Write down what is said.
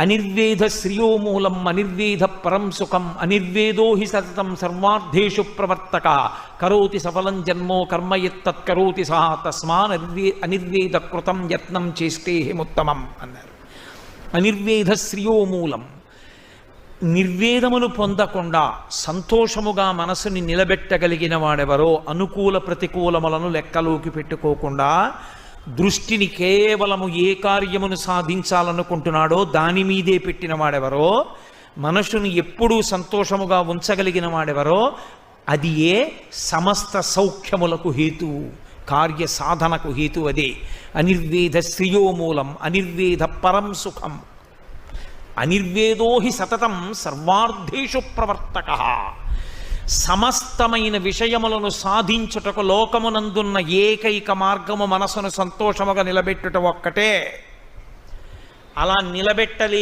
అనిర్వేద శ్రియోమూలం అనిర్వేద పరం సుఖం అనిర్వేదో హి సతతం సర్వార్థేషు ప్రవర్తక. కరోతి సఫలం జన్మో కర్మ ఎత్తత్ కరోతి సహా తస్మాన్ అనిర్వే అనిర్వేద కృతం యత్నం చేస్తే హిముత్తమం అన్నారు. అనిర్వేద శ్రియోమూలం నిర్వేదమును పొందకుండా సంతోషముగా మనసుని నిలబెట్టగలిగిన వాడెవరో అనుకూల ప్రతికూలములను లెక్కలోకి పెట్టుకోకుండా దృష్టిని కేవలము ఏ కార్యమును సాధించాలనుకుంటున్నాడో దాని మీదే పెట్టిన వాడెవరో మనసును ఎప్పుడూ సంతోషముగా ఉంచగలిగిన వాడెవరో అది ఏ సమస్త సౌఖ్యములకు హేతువు కార్య సాధనకు హేతు అదే. అనిర్వేద శ్రియోమూలం అనిర్వేద పరం సుఖం. అనిర్వేదో హి సతతం సర్వార్థేషు ప్రవర్తక. సమస్తమైన విషయములను సాధించుటకు లోకమునందున్న ఏకైక మార్గము మనసును సంతోషముగా నిలబెట్టుట ఒక్కటే. అలా నిలబెట్టలే